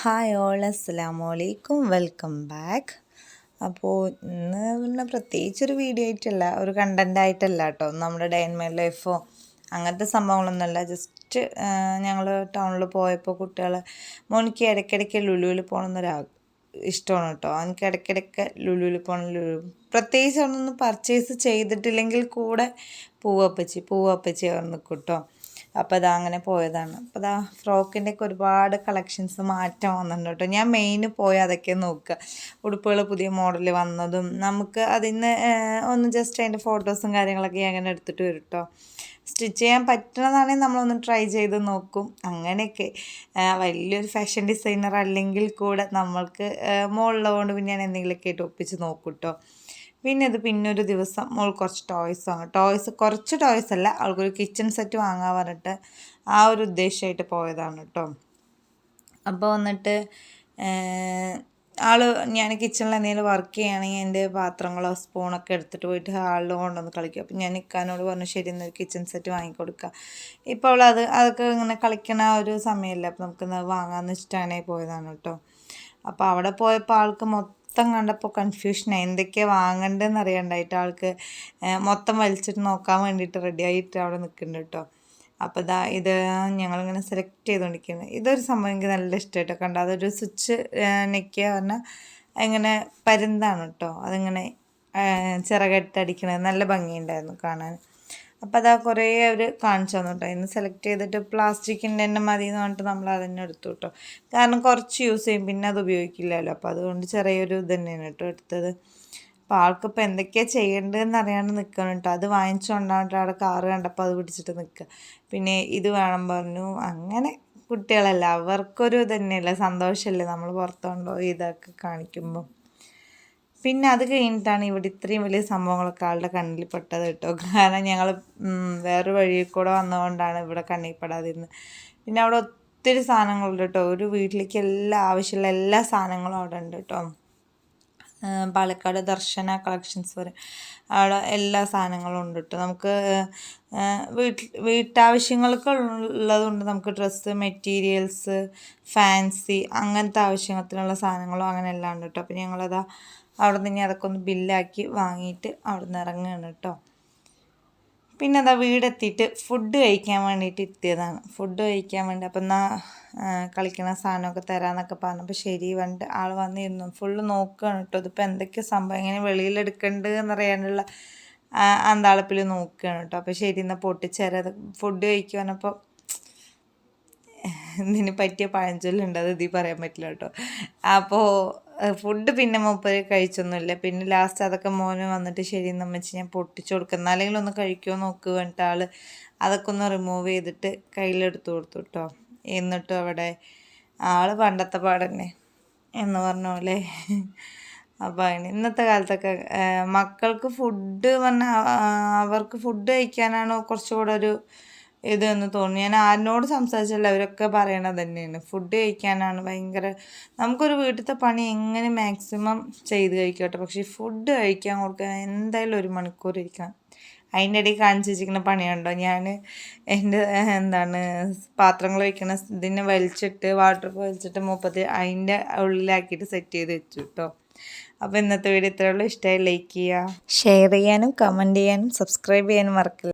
Hi all അസ്സലാമു അലൈക്കും. Welcome back. അപ്പോൾ ഇന്ന് പിന്നെ പ്രത്യേകിച്ചൊരു വീഡിയോ ആയിട്ടല്ല ഒരു കണ്ടന്റ് ആയിട്ടല്ല കേട്ടോ നമ്മുടെ ഡേ ഇൻ മൈ ലൈഫോ അങ്ങനത്തെ സംഭവങ്ങളൊന്നുമല്ല. ജസ്റ്റ് ഞങ്ങൾ ടൗണിൽ പോയപ്പോൾ കുട്ടികൾ മോനിക്ക് ഇടയ്ക്കിടയ്ക്ക് ലുലുവിൽ പോകണമെന്നൊരാ ഇഷ്ടമാണ് കേട്ടോ എനിക്ക് ഇടയ്ക്കിടയ്ക്ക് ലുലുവിൽ പോകണം ലുലു പ്രത്യേകിച്ച് അവിടെ നിന്ന് പർച്ചേസ് ചെയ്തിട്ടില്ലെങ്കിൽ കൂടെ പൂവപ്പച്ചി പൂവപ്പച്ചി അവിടെ നിൽക്കും കേട്ടോ അപ്പോൾ ഇതാ അങ്ങനെ പോയതാണ്. അപ്പോൾ അതാ ഫ്രോക്കിന്റെ ഒക്കെ ഒരുപാട് കളക്ഷൻസ് മാറ്റം വന്നിട്ടുണ്ട് കേട്ടോ. ഞാൻ മെയിന് പോയി അതൊക്കെ നോക്കുക. ഉടുപ്പുകൾ പുതിയ മോഡൽ വന്നതും നമുക്ക് അതിന്ന് ഒന്ന് ജസ്റ്റ് അതിന്റെ ഫോട്ടോസും കാര്യങ്ങളൊക്കെ അങ്ങനെ എടുത്തിട്ട് വരും കേട്ടോ സ്റ്റിച്ച് ചെയ്യാൻ പറ്റണതാണെങ്കിൽ നമ്മളൊന്ന് ട്രൈ ചെയ്ത് നോക്കും. അങ്ങനെയൊക്കെ. വലിയൊരു ഫാഷൻ ഡിസൈനർ അല്ലെങ്കിൽ കൂടെ നമ്മൾക്ക് മുകളിലുള്ളതുകൊണ്ട് പിന്നെ ഞാൻ എന്തെങ്കിലുമൊക്കെ ആയിട്ട് ഒപ്പിച്ച് നോക്കും കേട്ടോ പിന്നെ ഇത് പിന്നൊരു ദിവസം മോൾ കുറച്ച് ടോയ്സ് വാങ്ങും. ടോയ്സ് കുറച്ച് ടോയ്സ് അല്ല അവൾക്കൊരു കിച്ചൺ സെറ്റ് വാങ്ങാൻ പറഞ്ഞിട്ട് ആ ഒരു ഉദ്ദേശമായിട്ട് പോയതാണ് കേട്ടോ അപ്പോൾ വന്നിട്ട് ആൾ ഞാൻ കിച്ചണിൽ എന്തെങ്കിലും വർക്ക് ചെയ്യുകയാണെങ്കിൽ എന്റെ പാത്രങ്ങളോ സ്പൂണൊക്കെ എടുത്തിട്ട് പോയിട്ട് ഹാളിൽ കൊണ്ടുവന്ന് കളിക്കും. അപ്പം ഞാൻ നിൽക്കാനോട് പറഞ്ഞു ശരി എന്നൊരു കിച്ചൺ സെറ്റ് വാങ്ങിക്കൊടുക്കുക ഇപ്പോൾ അവൾ അത് അതൊക്കെ ഇങ്ങനെ കളിക്കണ ഒരു സമയമല്ല അപ്പോൾ നമുക്കിന്ന് വാങ്ങാമെന്ന് വെച്ചിട്ടാണ് പോയതാണ് കേട്ടോ അപ്പോൾ അവിടെ പോയപ്പോൾ ആൾക്ക് മൊത്തം മൊത്തം കണ്ടപ്പോൾ കൺഫ്യൂഷനായി എന്തൊക്കെയാണ് വാങ്ങേണ്ടതെന്ന് അറിയണ്ടായിട്ട് ആൾക്ക് മൊത്തം വലിച്ചിട്ട് നോക്കാൻ വേണ്ടിയിട്ട് റെഡി ആയിട്ട് അവിടെ നിൽക്കുന്നുണ്ട് കേട്ടോ അപ്പോൾ ഇതാ ഇത് ഞങ്ങളിങ്ങനെ സെലക്ട് ചെയ്തുകൊണ്ടിരിക്കുന്നത് ഇതൊരു സംഭവം എനിക്ക് നല്ല ഇഷ്ടമായിട്ടോ കണ്ടോ? അതൊരു സ്വിച്ച് നെക്കിയ പറഞ്ഞാൽ ഇങ്ങനെ പരുന്താണ് കേട്ടോ അതിങ്ങനെ ചിറകെട്ടടിക്കണത് നല്ല ഭംഗിയുണ്ടായിരുന്നു കാണാൻ. അപ്പോൾ അതാ കുറേ അവർ കാണിച്ചു തന്നു കേട്ടോ ഇന്ന് സെലക്ട് ചെയ്തിട്ട് പ്ലാസ്റ്റിക്കിന്റെ തന്നെ മതി എന്ന് പറഞ്ഞിട്ട് നമ്മൾ അതന്നെ എടുത്തു കേട്ടോ. കാരണം കുറച്ച് യൂസ് ചെയ്യും പിന്നെ അത് ഉപയോഗിക്കില്ലല്ലോ. അപ്പോൾ അതുകൊണ്ട് ചെറിയൊരു ഇത് തന്നെയാണ് കേട്ടോ എടുത്തത്. അപ്പോൾ ആൾക്കിപ്പോൾ എന്തൊക്കെയാണ് ചെയ്യേണ്ടതെന്ന് അറിയാണ്ട് നിൽക്കണം കേട്ടോ. അത് വാങ്ങിച്ചുകൊണ്ടാണ് അവിടെ കാറ് കണ്ടപ്പോൾ അത് പിടിച്ചിട്ട് നിൽക്കുക പിന്നെ ഇത് വേണം പറഞ്ഞു. അങ്ങനെ കുട്ടികളല്ല അവർക്കൊരു തന്നെയല്ലേ സന്തോഷമല്ലേ നമ്മൾ പുറത്തുകൊണ്ടോ ഇതൊക്കെ കാണിക്കുമ്പോൾ പിന്നെ അത് കഴിഞ്ഞിട്ടാണ് ഇവിടെ ഇത്രയും വലിയ സംഭവങ്ങളൊക്കെ ആളുടെ കണ്ണിൽ പെട്ടത് കേട്ടോ. കാരണം ഞങ്ങൾ വേറൊരു വഴിയിൽ കൂടെ വന്നതുകൊണ്ടാണ് ഇവിടെ കണ്ണിൽ പെടാതിരുന്നത്. പിന്നെ അവിടെ ഒത്തിരി സാധനങ്ങളുണ്ട് കേട്ടോ. ഒരു വീട്ടിലേക്ക് എല്ലാ ആവശ്യമുള്ള എല്ലാ സാധനങ്ങളും അവിടെ ഉണ്ട് കേട്ടോ. പാലക്കാട് ദർശന കളക്ഷൻസ് വരെ. അവിടെ എല്ലാ സാധനങ്ങളും ഉണ്ട് കേട്ടോ. നമുക്ക് വീട്ടിൽ വീട്ടാവശ്യങ്ങൾക്ക് ഉള്ളതുകൊണ്ട് നമുക്ക് ഡ്രസ്സ് മെറ്റീരിയൽസ് ഫാൻസി അങ്ങനത്തെ ആവശ്യത്തിനുള്ള സാധനങ്ങളും അങ്ങനെ എല്ലാം ഉണ്ട് കേട്ടോ. അപ്പോൾ ഞങ്ങളതാ അവിടെ നിന്ന് അതൊക്കെ ഒന്ന് ബില്ലാക്കി വാങ്ങിയിട്ട് അവിടെ നിന്ന് ഇറങ്ങുകയാണ് കേട്ടോ. പിന്നെ അതാ വീടെത്തിയിട്ട് ഫുഡ് കഴിക്കാൻ വേണ്ടിയിട്ട് എത്തിയതാണ്. ഫുഡ് കഴിക്കാൻ വേണ്ടി അപ്പം എന്നാൽ കളിക്കണ സാധനമൊക്കെ തരാമെന്നൊക്കെ പറഞ്ഞപ്പോൾ ശരി വണ്ട് ആൾ വന്നിരുന്നു ഫുള്ള് നോക്കുകയാണ് കേട്ടോ. ഇതിപ്പോൾ എന്തൊക്കെ സംഭവം എങ്ങനെ വെളിയിലെടുക്കേണ്ടത് എന്നറിയാനുള്ള അന്താളപ്പിൽ നോക്കുകയാണ് കേട്ടോ. അപ്പോൾ ശരി എന്നാൽ പൊട്ടിച്ചേരാത് ഫുഡ് കഴിക്കുവാനപ്പോൾ ഇതിന് പറ്റിയ പഴഞ്ചൊല്ലുണ്ട്. അത് ഇതിൽ പറയാൻ പറ്റില്ല കേട്ടോ. അപ്പോൾ ഫുഡ് പിന്നെ മൂപ്പര് കഴിച്ചൊന്നുമില്ല. പിന്നെ ലാസ്റ്റ് അതൊക്കെ മോന് വന്നിട്ട് ശരി വെച്ച് ഞാൻ പൊട്ടിച്ചു കൊടുക്കുന്ന. അല്ലെങ്കിൽ ഒന്ന് കഴിക്കുമോ നോക്ക് വേണ്ട ആൾ അതൊക്കെ ഒന്ന് റിമൂവ് ചെയ്തിട്ട് കയ്യിലെടുത്ത് കൊടുത്തു കേട്ടോ എന്നിട്ടും അവിടെ ആൾ പണ്ടത്തെ പാടന്നെ എന്ന് പറഞ്ഞ പോലെ അപ്പോൾ അങ്ങനെ ഇന്നത്തെ കാലത്തൊക്കെ മക്കൾക്ക് ഫുഡ് പറഞ്ഞാൽ അവർക്ക് ഫുഡ് കഴിക്കാനാണോ കുറച്ചുകൂടെ ഒരു ഇതെന്ന് തോന്നുന്നു. ഞാൻ ആരിനോട് സംസാരിച്ചാലും അവരൊക്കെ പറയണത് തന്നെയാണ്. ഫുഡ് കഴിക്കാനാണ് ഭയങ്കര നമുക്കൊരു വീട്ടിലത്തെ പണി എങ്ങനെ മാക്സിമം ചെയ്ത് കഴിക്കട്ടെ? പക്ഷേ ഫുഡ് കഴിക്കാൻ കൊടുക്കാൻ എന്തായാലും ഒരു മണിക്കൂർ ഇരിക്കണം. അതിന്റെ ഇടയിൽ കാണിച്ച് വെച്ചിരിക്കുന്ന പണിയുണ്ടോ? ഞാൻ എന്റെ എന്താണ് പാത്രങ്ങൾ വയ്ക്കണ ഇതിനെ വലിച്ചിട്ട് വാട്ടർ വലിച്ചിട്ട് മുപ്പത്തി അതിന്റെ ഉള്ളിലാക്കിയിട്ട് സെറ്റ് ചെയ്ത് വെച്ചു കേട്ടോ അപ്പോൾ ഇന്നത്തെ വീഡിയോ ഇത്രയുള്ളൂ ഇഷ്ടമായി ലൈക്ക് ചെയ്യുക. ഷെയർ ചെയ്യാനും കമന്റ് ചെയ്യാനും സബ്സ്ക്രൈബ് ചെയ്യാനും മറക്കില്ല.